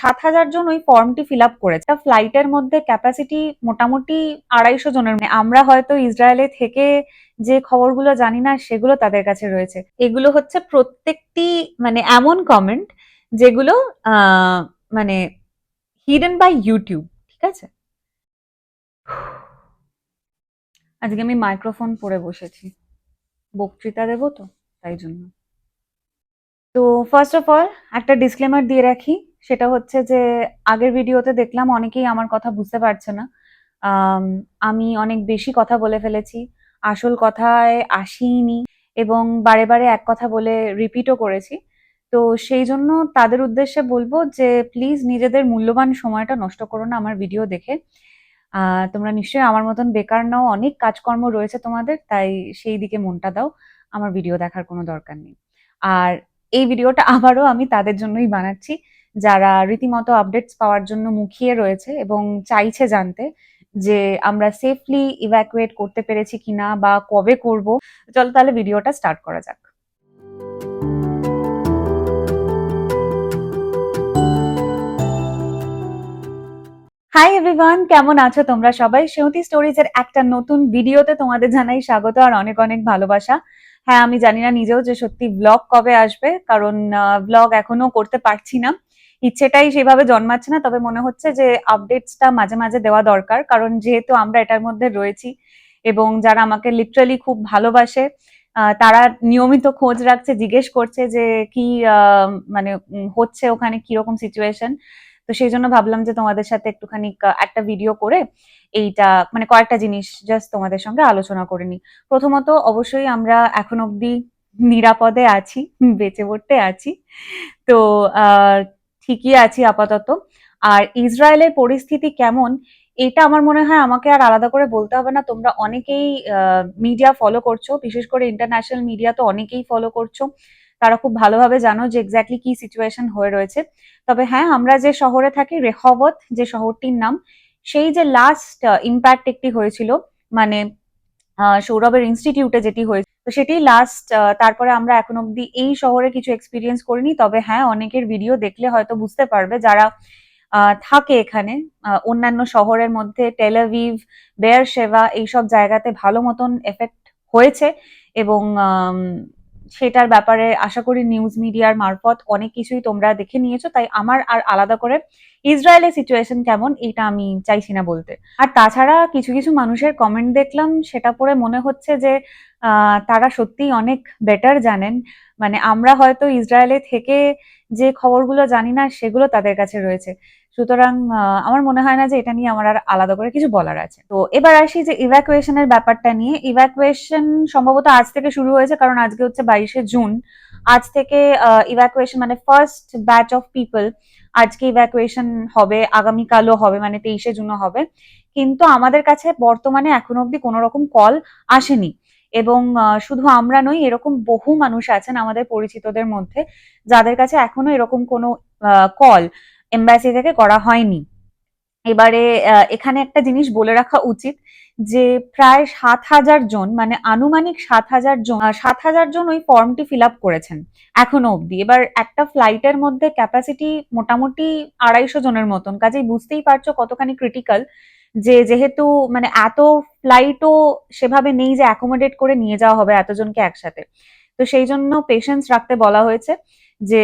সাত হাজার জন ওই ফর্মটি ফিল আপ করেছে। ফ্লাইটের মধ্যে ক্যাপাসিটি মোটামুটি আড়াইশো জনের আমরা হয়তো ইসরায়েলে থেকে যে খবরগুলো জানি না, সেগুলো তাদের কাছে রয়েছে। এগুলো হচ্ছে প্রত্যেকটি মানে এমন কমেন্ট যেগুলো মানে হিডেন বাই ইউটিউব ঠিক আছে? আজকে আমি মাইক্রোফোন পরে বসেছি। বক্তৃতা দেবো তো, তাই জন্য। তো ফার্স্ট অফ অল একটা ডিসক্লেমার দিয়ে রাখি। সেটা হচ্ছে যে, আগের ভিডিওতে দেখলাম অনেকেই আমার কথা বুঝতে পারছে না। আমি অনেক বেশি কথা বলে ফেলেছি। আসল কথায় আসিনি এবং বারে বারে এক কথা বলে রিপিটও করেছি। তো সেই জন্য তাদের উদ্দেশ্যে বলব যে প্লিজ নিজেদের মূল্যবান সময়টা নষ্ট করো না আমার ভিডিও দেখে। তোমরা নিশ্চয়ই আমার মতন বেকার নাও, অনেক কাজকর্ম রয়েছে তোমাদের, তাই সেই দিকে মনটা দাও। আমার ভিডিও দেখার কোনো দরকার নেই। আর এই ভিডিওটা আবারও আমি তাদের জন্যই বানাচ্ছি। যারা রীতিমতো আপডেটস পাওয়ার জন্য মুখিয়ে রয়েছে এবং চাইছে জানতে যে আমরা সেফলি ইভ্যাকুয়েট করতে পেরেছি কিনা বা কবে করব, চলো তাহলে ভিডিওটা স্টার্ট করা যাক। হাই এভরিওয়ান কেমন আছো তোমরা সবাই? সেউতি স্টোরিজ এর একটা নতুন ভিডিওতে তোমাদের জানাই স্বাগত আর অনেক অনেক ভালোবাসা। হ্যাঁ আমি জানি না নিজেও যে সত্যি ব্লগ কবে আসবে, কারণ ব্লগ এখনও করতে পারছি না। ইচ্ছেটাই সেভাবে জন্মাচ্ছে না, তবে মনে হচ্ছে যে আপডেটসটা মাঝে মাঝে দেওয়া দরকার, কারণ যেহেতু আমরা এটার মধ্যে রয়েছি এবং যারা আমাকে লিটারালি খুব ভালোবাসে তারা নিয়মিত খোঁজ রাখছে, জিজ্ঞেস করছে যে কি মানে হচ্ছে ওখানে কীরকম সিচুয়েশন তো সেই জন্য ভাবলাম যে তোমাদের সাথে একটুখানি একটা ভিডিও করে এইটা মানে কয়েকটা জিনিস জাস্ট তোমাদের সঙ্গে আলোচনা করে নিই। প্রথমত অবশ্যই আমরা এখন অবধি নিরাপদে আছি, বেঁচে পড়তে আছি। তো ঠিকই আছি আপাতত। আর ইসরায়েলের পরিস্থিতি কেমন, এটা আমার মনে হয় আমাকে আর আলাদা করে বলতে হবে না। তোমরা অনেকেই মিডিয়া ফলো করছ, বিশেষ করে ইন্টারন্যাশনাল মিডিয়া তো অনেকেই ফলো করছ। তারা খুব ভালোভাবে জানো যে এক্স্যাক্টলি কি সিচুয়েশন হয়ে রয়েছে। তবে হ্যাঁ আমরা যে শহরে থাকি, রেহবত যে শহরটির নাম, সেই যে লাস্ট ইম্প্যাক্ট একটি হয়েছিল মানে সৌরভের ইনস্টিটিউটে যেটি হয়েছে, তো সেটি লাস্ট তারপরে আমরা এখন অব্দি এই শহরে কিছু এক্সপিরিয়েন্স করিনি। তবে হ্যাঁ অনেকের ভিডিও দেখলে হয়তো বুঝতে পারবে, যারা থাকে এখানে অন্যান্য শহরের মধ্যে টেলাভিভ বেয়ার সেবা এইসব জায়গাতে ভালো মতন এফেক্ট হয়েছে এবং সেটার ব্যাপারে আশা করি নিউজ মিডিয়ার মারফত অনেক কিছুই তোমরা দেখে নিয়েছো। তাই আমার আর আলাদা করে ইসরায়েলের সিচুয়েশন কেমন এটা আমি চাইছি না বলতে। আর তাছাড়া কিছু কিছু মানুষের কমেন্ট দেখলাম, সেটা পড়ে মনে হচ্ছে যে তারা সত্যিই অনেক বেটার জানেন। মানে আমরা হয়তো ইসরায়েলে থেকে যে খবরগুলো জানি না, সেগুলো তাদের কাছে রয়েছে। সুতরাং আমার মনে হয় না যে এটা নিয়ে আমার আর আলাদা করে কিছু বলার আছে। তো এবার আসি যে ইভ্যাকুয়েশনের ব্যাপারটা নিয়ে। ইভ্যাকুয়েশন সম্ভবত আজ থেকে শুরু হয়েছে, কারণ আজকে হচ্ছে বাইশে জুন। আজ থেকে ইভ্যাকুয়েশন মানে ফার্স্ট ব্যাচ অফ পিপল আজকে ইভ্যাকুয়েশন হবে, আগামীকালও হবে মানে তেইশে জুনও হবে। কিন্তু আমাদের কাছে বর্তমানে এখন অবধি কোনো রকম কল আসেনি। এবং শুধু আমরা নই, এরকম বহু মানুষ আছেন আমাদের পরিচিতদের মধ্যে, যাদের কাছে এখনও এরকম কোনো কল এম্বাসি থেকে করা হয়নি। এবারে এখানে একটা জিনিস বলে রাখা উচিত যে, প্রায় সাত হাজার জন মানে আনুমানিক সাত হাজার জন সাত হাজার জন ওই ফর্মটি ফিল আপ করেছেন, এখনও অবধি। এবার একটা ফ্লাইটের মধ্যে ক্যাপাসিটি মোটামুটি আড়াইশো জনের মতন, কাজেই বুঝতেই পারছ কতখানি ক্রিটিক্যাল যে যেহেতু মানে এত ফ্লাইটও সেভাবে নেই যে অ্যাকোমোডেট করে নিয়ে যাওয়া হবে এতজনকে একসাথে। তো সেই জন্য পেশেন্স রাখতে বলা হয়েছে যে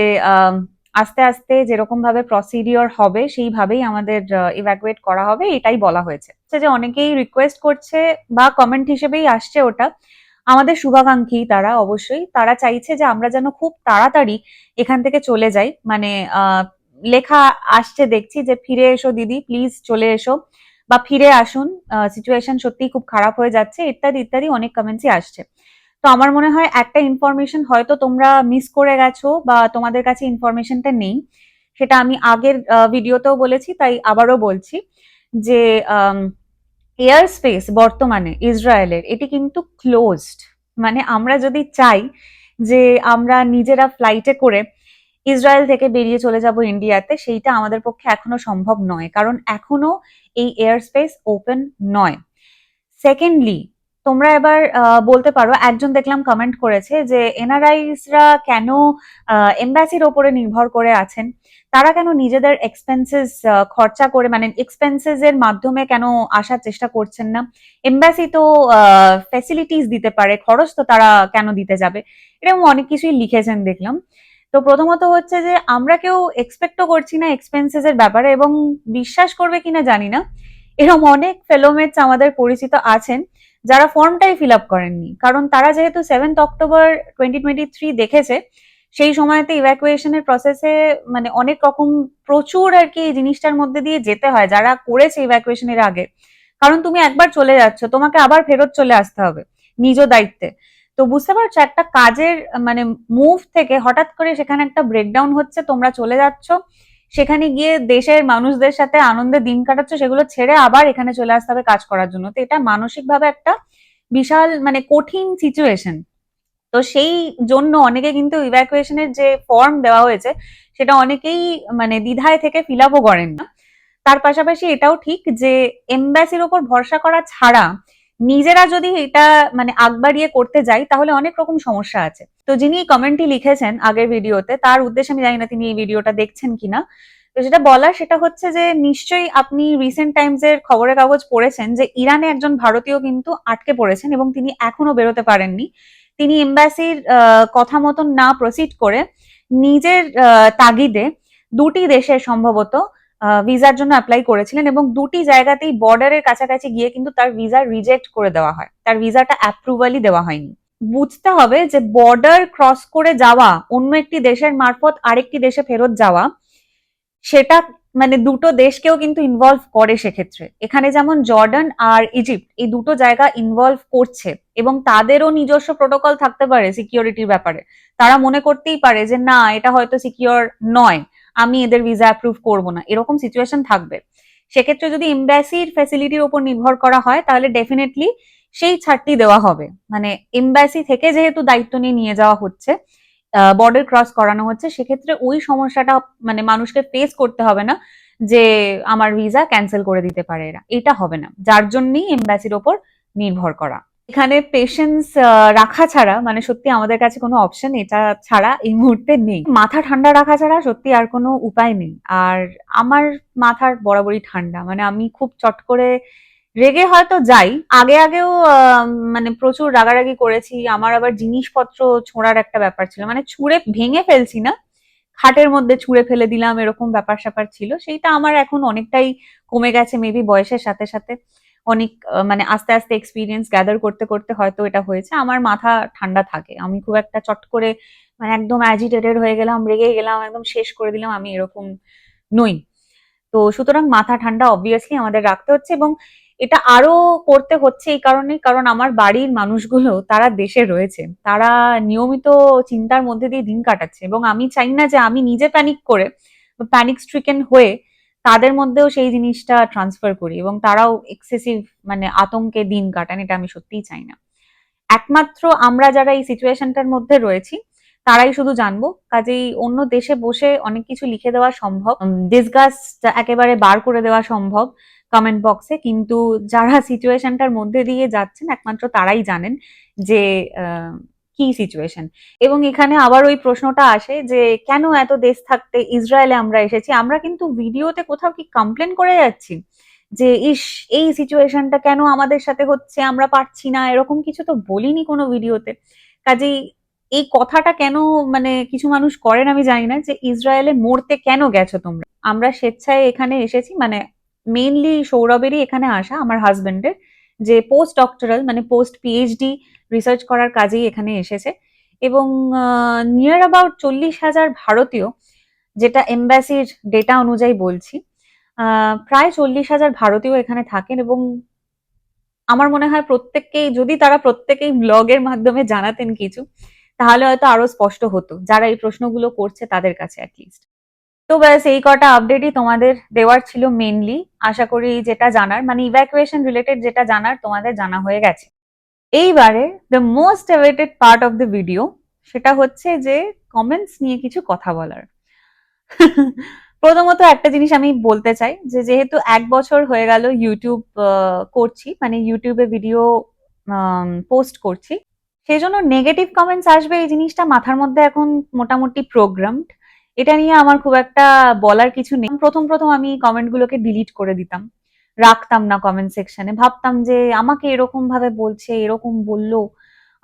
আস্তে আস্তে যেরকম ভাবে প্রসিডিওর হবে সেইভাবেই আমাদের ইভ্যাকুয়েট করা হবে, এটাই বলা হয়েছে। যে অনেকেই রিকোয়েস্ট করছে বা কমেন্ট হিসেবেই আসছে ওটা, আমাদের শুভাকাঙ্ক্ষী তারা অবশ্যই, তারা চাইছে যে আমরা যেন খুব তাড়াতাড়ি এখান থেকে চলে যাই। মানে লেখা আসছে দেখছি যে, ফিরে এসো দিদি প্লিজ চলে এসো। বা ফিরে আসুন সিচুয়েশন সত্যিই খুব খারাপ হয়ে যাচ্ছে, ইত্যাদি ইত্যাদি অনেক কমেন্টসই আসছে। তো আমার মনে হয় একটা ইনফরমেশন হয়তো তোমরা মিস করে গেছো বা তোমাদের কাছে ইনফরমেশনটা নেই। সেটা আমি আগের ভিডিওতেও বলেছি, তাই আবারও বলছি যে এয়ার স্পেস বর্তমানে ইসরায়েলের, এটি কিন্তু ক্লোজড মানে আমরা যদি চাই যে আমরা নিজেরা ফ্লাইটে করে ইসরায়েল থেকে বেরিয়ে চলে যাব ইন্ডিয়াতে সেইটা আমাদের পক্ষে এখনও সম্ভব নয়। কারণ এখনও এই এয়ার স্পেস ওপেন নয়। সেকেন্ডলি তোমরা এবার বলতে পারো, একজন দেখলাম কমেন্ট করেছে যে এনআরআইসরা কেন এম্বাসির ওপরে নির্ভর করে আছেন? তারা কেন নিজেদের এক্সপেন্সেস খরচা করে মানে এক্সপেন্সেস এর মাধ্যমে কেন আসার চেষ্টা করছেন না? এম্বাসি তো ফ্যাসিলিটিস দিতে পারে, খরচ তো তারা কেন দিতে যাবে? এরকম অনেক কিছুই লিখেছেন দেখলাম। তো প্রথমত হচ্ছে যে আমরা কেউ এক্সপেক্টও করছি না এক্সপেন্সেস এর ব্যাপারে এবং বিশ্বাস করবে কিনা জানি না। এরকম অনেক ফেলোমেটস আমাদের পরিচিত আছেন যারা ফর্মটাই ফিল আপ করেননি। কারণ তারা যেহেতু সেভেন্থ অক্টোবর টোয়েন্টি থ্রি দেখেছে, সেই সময়তে ইভ্যাকুয়েশনের প্রসেসে মানে অনেক রকম প্রচুর আর কি জিনিসটার মধ্যে দিয়ে যেতে হয়, যারা করেছে ইভ্যাকুয়েশনের আগে। কারণ তুমি একবার চলে যাচ্ছ, তোমাকে আবার ফেরত চলে আসতে হবে, নিজ দায়িত্বে। তো বুঝতে পারছ, একটা কাজের মানে মুভ থেকে হঠাৎ করে সেখানে একটা ব্রেকডাউন হচ্ছে, তোমরা চলে যাচ্ছ, সেখানে গিয়ে দেশের মানুষদের সাথে আনন্দে দিন কাটাচ্ছ, সেগুলো ছেড়ে আবার এখানে চলে আসতে হবে কাজ করার জন্য। তো এটা মানসিকভাবে একটা বিশাল মানে কঠিন সিচুয়েশন তো সেই জন্য অনেকে কিন্তু ইভ্যাকুয়েশনের যে ফর্ম দেওয়া হয়েছে, সেটা অনেকেই মানে দ্বিধায় থেকে ফিল আপও করেন না। তার পাশাপাশি এটাও ঠিক যে এমব্যাসির ওপর ভরসা করা ছাড়া নিজেরা যদি এটা মানে আগবাড়িয়ে করতে যাই, তাহলে অনেক রকম সমস্যা আছে। তো যিনি কমেন্টটি লিখেছেন আগের ভিডিওতে, তার উদ্দেশ্যে আমি জানি না তিনি এই ভিডিওটা দেখছেন কিনা। তো যেটা বলার সেটা হচ্ছে যে, নিশ্চয়ই আপনি রিসেন্ট টাইমস এর খবরের কাগজ পড়েছেন যে, ইরানে একজন ভারতীয় কিন্তু আটকে পড়েছেন এবং তিনি এখনও বেরোতে পারেননি। তিনি এম্বাসির কথা মতন না প্রসিড করে নিজের তাগিদে দুটি দেশে সম্ভবত ভিসার জন্য অ্যাপ্লাই করেছিলেন এবং দুটি জায়গাতেই বর্ডারের কাছাকাছি গিয়ে কিন্তু তার ভিসা রিজেক্ট করে দেওয়া হয়। তার ভিসাটা অ্যাপ্রুভালই দেওয়া হয়নি। বুঝতে হবে যে বর্ডার ক্রস করে যাওয়া, অন্য একটি দেশের মারফত আরেকটি দেশে ফেরত যাওয়া, সেটা মানে দুটো দেশকেও কিন্তু ইনভলভ করে সেক্ষেত্রে। এখানে যেমন জর্ডান আর ইজিপ্ট, এই দুটো জায়গা ইনভলভ করছে এবং তাদেরও নিজস্ব প্রোটোকল থাকতে পারে সিকিউরিটির ব্যাপারে। তারা মনে করতেই পারে যে, না, এটা হয়তো সিকিউর নয়। আমি এদের ভিসা অ্যাপ্রুভ করব না। এরকম সিচুয়েশন থাকবে। সেক্ষেত্রে যদি এমব্যাসির ফ্যাসিলিটির উপর নির্ভর করা হয়, তাহলে ডেফিনেটলি সেই ছাড়টি দেওয়া হবে। মানে এমব্যাসি থেকে যেহেতু দায়িত্ব নিয়ে নিয়ে যাওয়া হচ্ছে বর্ডার ক্রস করানো হচ্ছে, সেক্ষেত্রে ওই সমস্যাটা মানে মানুষকে ফেস করতে হবে না যে আমার ভিসা ক্যান্সেল করে দিতে পারে এরা। এটা হবে না। যার জন্যই এমব্যাসির ওপর নির্ভর করা। এখানে পেশেন্স রাখা ছাড়া মানে সত্যি আমাদের কাছে কোনো অপশন এটা ছাড়া এই মুহূর্তে নেই। মাথা ঠান্ডা রাখা ছাড়া সত্যি আর কোনো উপায় নেই। আর আমার মাথার বরাবরই ঠান্ডা। মানে আমি খুব চট করে রেগে হয়তো যাই। আগে আগেও মানে প্রচুর রাগারাগি করেছি। আমার আবার জিনিসপত্র ছোঁড়ার একটা ব্যাপার ছিল। মানে ছুঁড়ে ভেঙে ফেলছি না। খাটের মধ্যে ছুঁড়ে ফেলে দিলাম, এরকম ব্যাপার স্যাপার ছিল। সেইটা আমার এখন অনেকটাই কমে গেছে মেবি বয়সের সাথে সাথে। অনেক মানে আস্তে আস্তে এক্সপিরিয়েন্স গ্যাদার করতে করতে হয়তো এটা হয়েছে। আমার মাথা ঠান্ডা থাকে। আমি খুব একটা চট করে মানে একদম অ্যাজিটেটেড হয়ে গেলাম, রেগে গেলাম, একদম শেষ করে দিলাম, আমি এরকম নই। তো সুতরাং মাথা ঠান্ডা অবভিয়াসলি আমাদের রাখতে হচ্ছে এবং এটা আরও করতে হচ্ছে এই কারণে কারণ আমার বাড়ির মানুষগুলো তারা দেশে রয়েছে। তারা নিয়মিত চিন্তার মধ্যে দিয়ে দিন কাটাচ্ছে এবং আমি চাই না যে আমি নিজে প্যানিক করে প্যানিক স্ট্রিকেন হয়ে তাদের মধ্যেও সেই জিনিসটা ট্রান্সফার করি এবং তারাও এক্সেসিভ মানে আতঙ্কে দিন কাটান, এটা আমি সত্যিই চাই না। একমাত্র আমরা যারা এই সিচুয়েশনটার মধ্যে রয়েছি, তারাই শুধু জানব, কাজেই অন্য দেশে বসে অনেক কিছু লিখে দেওয়া সম্ভব ডিসগাস্ট একেবারে বার করে দেওয়া সম্ভব কমেন্ট বক্সে কিন্তু যারা সিচুয়েশনটার মধ্যে দিয়ে যাচ্ছেন, একমাত্র তারাই জানেন যে কি সিচুয়েশন এবং এখানে আবার ওই প্রশ্নটা আসে যে, কেন এত দেশ থাকতে ইসরায়েলে আমরা এসেছি? আমরা কিন্তু ভিডিওতে কোথাও কি কমপ্লেন করে যাচ্ছি? যে, ইস, এই সিচুয়েশনটা কেন আমাদের সাথে হচ্ছে, আমরা পারছি না, এরকম কিছু তো বলিনি কোনো ভিডিওতে। কাজেই এই কথাটা কেন মানে কিছু মানুষ করেন আমি জানি না, যে ইসরায়েলে মরতে কেন গেছো তোমরা? আমরা স্বেচ্ছায় এখানে এসেছি মানে মেইনলি সৌরভেরই এখানে আসা, আমার হাজবেন্ডের যে পোস্ট ডক্টরাল মানে পোস্ট পিএইচডি রিসার্চ করার কাজেই এখানে এসেছে। এবং নিয়ার অ্যাবাউট চল্লিশ হাজার ভারতীয় যেটা এম্বাসির ডেটা অনুযায়ী বলছি প্রায় চল্লিশ হাজার ভারতীয় এখানে থাকেন এবং আমার মনে হয় প্রত্যেককেই, যদি তারা প্রত্যেকেই ব্লগের মাধ্যমে জানাতেন কিছু, তাহলে হয়তো আরও স্পষ্ট হতো, যারা এই প্রশ্নগুলো করছে তাদের কাছে অ্যাটলিস্ট তো ব্যাস, এই কটা আপডেটই তোমাদের দেওয়ার ছিল মেনলি আশা করি যেটা জানার মানে ইভ্যাকুয়েশন রিলেটেড যেটা জানার তোমাদের জানা হয়ে গেছে। এইবারে the most awaited part of the video সেটা হচ্ছে যে কমেন্টস নিয়ে কিছু কথা বলার। প্রথমত একটা জিনিস আমি বলতে চাই যে যেহেতু এক বছর হয়ে গেল ইউটিউব করছি মানে ইউটিউবে ভিডিও পোস্ট করছি সেই জন্য নেগেটিভ কমেন্টস আসবে এই জিনিসটা মাথার মধ্যে এখন মোটামুটি প্রোগ্রামড এটা নিয়ে আমার খুব একটা বলার কিছু নেই। প্রথম প্রথম আমি কমেন্টগুলোকে ডিলিট করে দিতাম। রাখতাম না কমেন্ট সেকশনে ভাবতাম যে আমাকে এরকম ভাবে বলছে, এরকম বলল,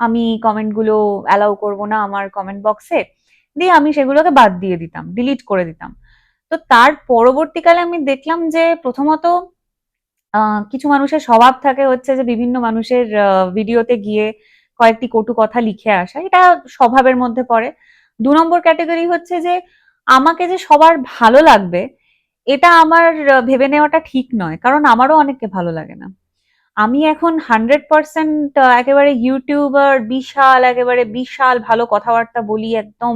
আমি কমেন্টগুলো অ্যালাউ করব না আমার কমেন্ট বক্সে দিয়ে আমি সেগুলোকে বাদ দিয়ে দিতাম ডিলিট করে দিতাম। তো তার পরবর্তীকালে আমি দেখলাম যে প্রথমত কিছু মানুষের স্বভাব থাকে হচ্ছে যে বিভিন্ন মানুষের ভিডিওতে গিয়ে কয়েকটি কটু কথা লিখে আসা, এটা স্বভাবের মধ্যে পড়ে। দু নম্বর ক্যাটাগরি হচ্ছে যে আমাকে যে সবার ভালো লাগবে এটা আমার ভেবে নেওয়াটা ঠিক নয়, কারণ আমারও অনেককে ভালো লাগে না। আমি এখন হান্ড্রেড পার্সেন্ট একেবারে ইউটিউবার বিশাল, একেবারে বিশাল ভালো কথাবার্তা বলি, একদম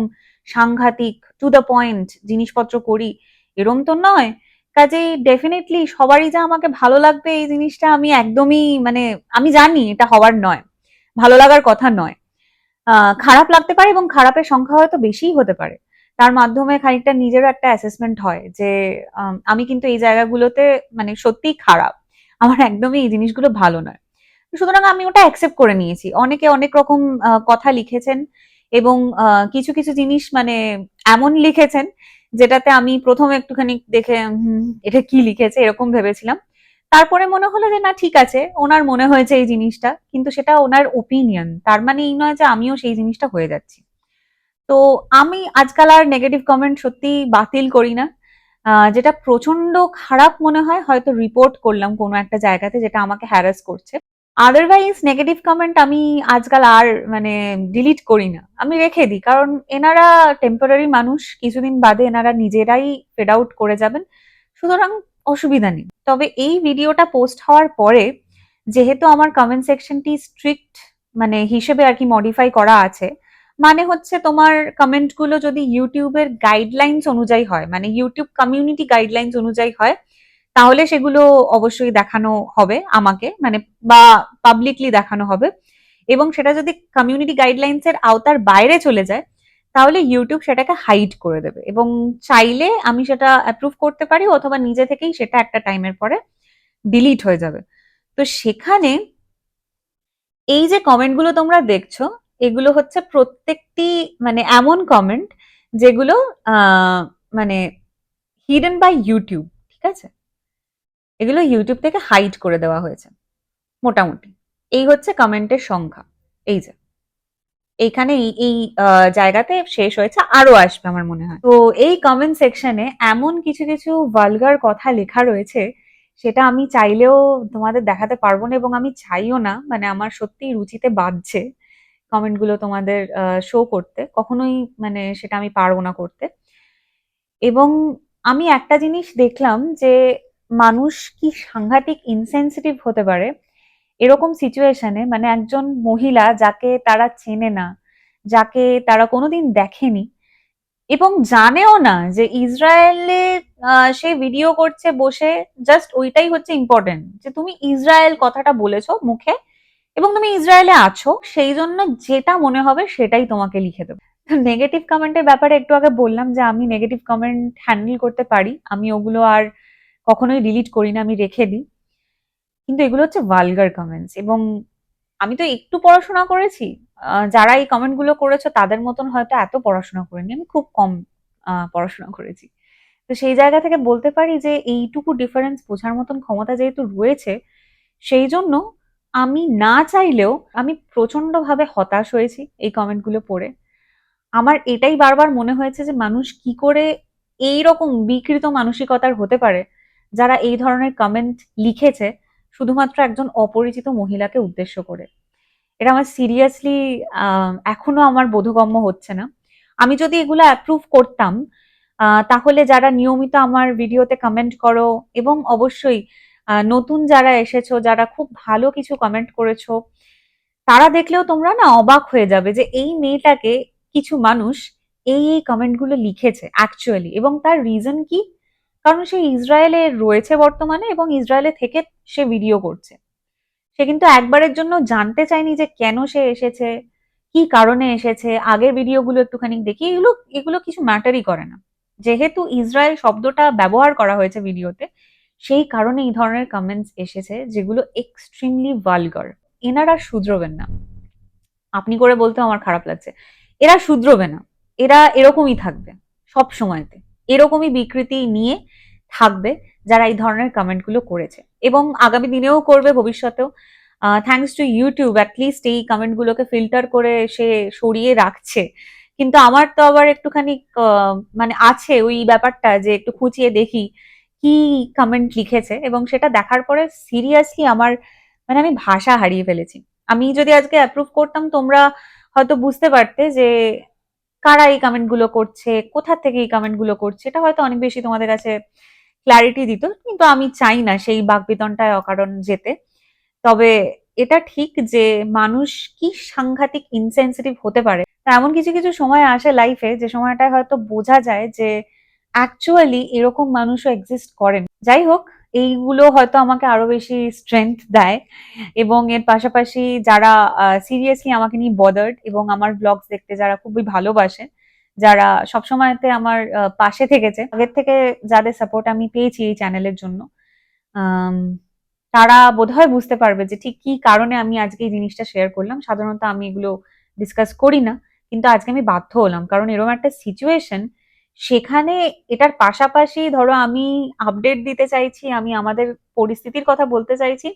সাংঘাতিক টু দ্য পয়েন্ট জিনিসপত্র করি, এরম তো নয়। কাজেই ডেফিনেটলি সবারই যা আমাকে ভালো লাগবে এই জিনিসটা আমি একদমই মানে আমি জানি এটা হওয়ার নয়, ভালো লাগার কথা নয়। খারাপ লাগতে পারে এবং খারাপের সংখ্যা হয়তো বেশিই হতে পারে। তার মাধ্যমে খানিকটা নিজেরও একটা অ্যাসেসমেন্ট হয় যে আম, কিন্তু এই জায়গাগুলোতে মানে সত্যিই খারাপ। আমার একদমই এই জিনিসগুলো ভালো নয়। সুতরাং আমি ওটা অ্যাকসেপ্ট করে নিয়েছি। অনেকে অনেক রকম কথা লিখেছেন এবং কিছু কিছু জিনিস মানে এমন লিখেছেন যেটাতে আমি প্রথমে একটুখানি দেখে এটা কি লিখেছে? এরকম ভেবেছিলাম। তারপরে মনে হলো যে না ঠিক আছে। ওনার মনে হয়েছে এই জিনিসটা কিন্তু সেটা ওনার ওপিনিয়ন তার মানে এই নয় যে আমিও সেই জিনিসটা হয়ে যাচ্ছি। তো আমি আজকাল আর নেগেটিভ কমেন্ট সত্যি বাতিল করি না। যেটা প্রচণ্ড খারাপ মনে হয়, হয়তো রিপোর্ট করলাম কোনো একটা জায়গাতে যেটা আমাকে হ্যারাস করছে। আদারওয়াইজ নেগেটিভ কমেন্ট আমি আজকাল আর মানে ডিলিট করি না। আমি রেখে দিই, কারণ এনারা টেম্পোরারি মানুষ, কিছুদিন বাদে এনারা নিজেরাই ফেড আউট করে যাবেন। সুতরাং অসুবিধা নেই। তবে এই ভিডিওটা পোস্ট হওয়ার পরে, যেহেতু আমার কমেন্ট সেকশনটি স্ট্রিক্ট মানে হিসেবে আর কি মডিফাই করা আছে মানে হচ্ছে তোমার কমেন্টগুলো যদি ইউটিউবের গাইডলাইন্স অনুযায়ী হয় মানে ইউটিউব কমিউনিটি গাইডলাইন্স অনুযায়ী হয়, তাহলে সেগুলো অবশ্যই দেখানো হবে আমাকে মানে বা পাবলিকলি দেখানো হবে। এবং সেটা যদি কমিউনিটি গাইডলাইন্স এর আওতার বাইরে চলে যায়, তাহলে ইউটিউব সেটাকে হাইড করে দেবে। এবং চাইলে আমি সেটা অ্যাপ্রুভ করতে পারি, অথবা নিজে থেকেই সেটা একটা টাইমের পরে ডিলিট হয়ে যাবে। তো সেখানে এই যে কমেন্টগুলো তোমরা দেখছ এগুলো হচ্ছে প্রত্যেকটি মানে এমন কমেন্ট যেগুলো মানে হিডেন বাই ইউটিউব ঠিক আছে? এগুলো ইউটিউব থেকে হাইড করে দেওয়া হয়েছে, মোটামুটি। এই হচ্ছে কমেন্টের সংখ্যা, এই যে। এইখানে এই জায়গাতে শেষ হয়েছে, আরও আসবে আমার মনে হয়। তো এই কমেন্ট সেকশনে এমন কিছু কিছু ভালগার কথা লেখা রয়েছে, সেটা আমি চাইলেও তোমাদের দেখাতে পারব না এবং আমি চাইও না মানে আমার সত্যিই রুচিতে বাজছে কমেন্টগুলো তোমাদের শো করতে। কখনোই মানে সেটা আমি পারব না করতে। এবং আমি একটা জিনিস দেখলাম যে মানুষ কি সাংঘাতিক ইনসেন্সিটিভ হতে পারে এরকম সিচুয়েশনে মানে একজন মহিলা যাকে তারা চেনে না, যাকে তারা কোনোদিন দেখেনি এবং জানেও না যে ইসরায়েলে সে ভিডিও করছে বসে জাস্ট ওইটাই হচ্ছে ইম্পর্টেন্ট যে তুমি ইসরায়েল কথাটা বলেছ মুখে এবং তুমি ইসরায়েলে আছো, সেই জন্য যেটা মনে হবে সেটাই তোমাকে লিখে দেবে। নেগেটিভ কমেন্টের ব্যাপারে একটু আগে বললাম যে আমি নেগেটিভ কমেন্ট হ্যান্ডেল করতে পারি, আমি ওগুলো আর কখনোই ডিলিট করি না, আমি রেখে দিই। কিন্তু এগুলো হচ্ছে ভালগার কমেন্টস এবং আমি তো একটু পড়াশোনা করেছি যারা এই কমেন্টগুলো করেছ তাদের মতন হয়তো এত পড়াশোনা করিনি, আমি খুব কম পড়াশোনা করেছি। তো সেই জায়গা থেকে বলতে পারি যে এইটুকু ডিফারেন্স বোঝার মতন ক্ষমতা যেহেতু রয়েছে, সেই জন্য আমি না চাইলেও আমি প্রচন্ডভাবে হতাশ হয়েছি এই কমেন্টগুলো পড়ে। আমার এটাই বারবার মনে হয়েছে যে মানুষ কি করে এই রকম বিকৃত মানসিকতার হতে পারে যারা এই ধরনের কমেন্ট লিখেছে শুধুমাত্র একজন অপরিচিত মহিলাকে উদ্দেশ্য করে। এটা আমার সিরিয়াসলি এখনও আমার বোধগম্য হচ্ছে না। আমি যদি এগুলো অ্যাপ্রুভ করতাম তাহলে যারা নিয়মিত আমার ভিডিওতে কমেন্ট করো এবং অবশ্যই নতুন যারা এসেছ, যারা খুব ভালো কিছু কমেন্ট করেছ, তারা দেখলেও তোমরা না অবাক হয়ে যাবে যে এই মেয়েটাকে কিছু মানুষ এই এই কমেন্টগুলো লিখেছে অ্যাকচুয়ালি এবং তার রিজন কি? কারণ সে ইসরায়েলে রয়েছে বর্তমানে এবং ইসরায়েলে থেকে সে ভিডিও করছে। সে কিন্তু একবারের জন্য জানতে চায়নি যে কেন সে এসেছে, কি কারণে এসেছে, আগের ভিডিওগুলো একটুখানি দেখি, এগুলো এগুলো কিছু ম্যাটারই করে না। যেহেতু ইসরায়েল শব্দটা ব্যবহার করা হয়েছে ভিডিওতে সেই কারণে এই ধরনের কমেন্টস এসেছে যেগুলো এক্সট্রিমলি ভালগার এনারা শুধরবেন না। আপনি করে বলতে আমার খারাপ লাগছে। এরা শুধরোবে না। এরা এরকমই থাকবে সব সময়তে। এরকমই বিকৃতি নিয়ে থাকবে যারা এই ধরনের কমেন্টগুলো করেছে। এবং আগামী দিনেও করবে ভবিষ্যতেও। থ্যাংকস টু ইউটিউব অ্যাটলিস্ট এই কমেন্টগুলোকে ফিল্টার করে সে সরিয়ে রাখছে। কিন্তু আমার তো আবার একটুখানি মানে আছে ওই ব্যাপারটা যে একটু খুঁচিয়ে দেখি। কি কমেন্ট লিখেছে এবং সেটা দেখার পরে সিরিয়াসলি আমার মানে আমি ভাষা হারিয়ে ফেলেছি। আমি যদি আজকে অ্যাপ্রুভ করতাম, তোমরা হয়তো বুঝতে পারতে যে কারা এই কমেন্টগুলো করছে, কোথা থেকে এই কমেন্টগুলো করছে, এটা হয়তো অনেক বেশি তোমাদের কাছে ক্ল্যারিটি দিত, কিন্তু আমি চাই না সেই বাকবিতনটায় অকারণ যেতে। তবে এটা ঠিক যে মানুষ কি সাংঘাতিক ইনসেন্সিটিভ হতে পারে। তা এমন কিছু কিছু সময় আসে লাইফে যে সময়টায় হয়তো বোঝা যায় যে অ্যাকচুয়ালি এরকম মানুষও এক্সিস্ট করেন। যাই হোক এইগুলো হয়তো আমাকে আরও বেশি স্ট্রেংথ দেয় এবং এর পাশাপাশি যারা সিরিয়াসলি আমাকে নিয়ে বদার্ড এবং আমার ব্লগস দেখতে যারা খুবই ভালোবাসে যারা সবসময়তে আমার পাশে থেকেছে, আগের থেকে যাদের সাপোর্ট আমি পেয়েছি এই চ্যানেলের জন্য তারা বোধহয় বুঝতে পারবে যে ঠিক কি কারণে আমি আজকে এই জিনিসটা শেয়ার করলাম। সাধারণত আমি এগুলো ডিসকাস করি না, কিন্তু আজকে আমি বাধ্য হলাম। কারণ এরকম একটা সিচুয়েশন সেখানে এটার পাশাপাশি ধরো আমি আপডেট দিতে চাইছি, আমি আমাদের পরিস্থিতির কথা বলতে চাইছি,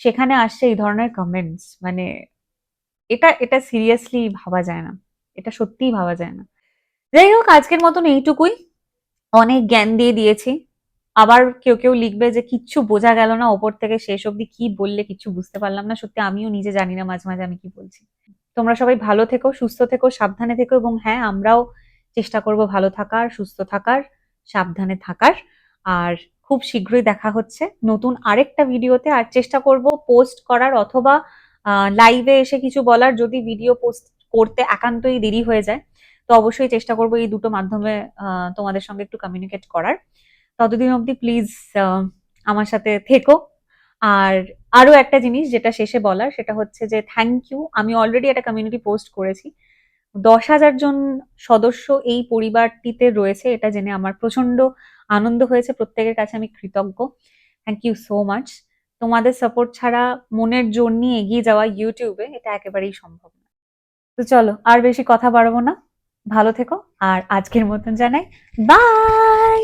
সেখানে আসছে এই ধরনের কমেন্টস মানে এটা এটা সিরিয়াসলি ভাবা যায় না। এটা সত্যিই ভাবা যায় না। যাই হোক, আজকের মতন এইটুকুই। অনেক জ্ঞান দিয়ে দিয়েছি। আবার কেউ কেউ লিখবে যে কিচ্ছু বোঝা গেল না, ওপর থেকে শেষ অবধি কি বললে কিচ্ছু বুঝতে পারলাম না। সত্যি আমিও নিজে জানি না, মাঝে মাঝে আমি কি বলছি। তোমরা সবাই ভালো থেকো, সুস্থ থেকো, সাবধানে থেকো এবং হ্যাঁ আমরাও চেষ্টা করব ভালো থাকার, সুস্থ থাকার, সাবধানে থাকার। আর খুব শীঘ্রই দেখা হচ্ছে নতুন আরেকটা ভিডিওতে। আর চেষ্টা করব পোস্ট করার অথবা লাইভে এসে কিছু বলার যদি ভিডিও পোস্ট করতে একান্তই দেরি হয়ে যায়। তো অবশ্যই চেষ্টা করব এই দুটো মাধ্যমে তোমাদের সঙ্গে একটু কমিউনিকেট করার। ততদিন অবধি প্লিজ আমার সাথে থেকো। আর আরও একটা জিনিস যেটা শেষে বলার সেটা হচ্ছে যে থ্যাংক ইউ আমি অলরেডি একটা কমিউনিটি পোস্ট করেছি। দশ হাজার জন সদস্য এই পরিবারটিতে রয়েছে, এটা জেনে আমার প্রচণ্ড আনন্দ হয়েছে। প্রত্যেকের কাছে আমি কৃতজ্ঞ। থ্যাংক ইউ সো মাচ তোমাদের সাপোর্ট ছাড়া মনের জোর নিয়ে এগিয়ে যাওয়া ইউটিউবে এটা একেবারেই সম্ভব না। তো চলো, আর বেশি কথা বাড়াবো না। ভালো থেকো, আর আজকের মতন জানাই বাই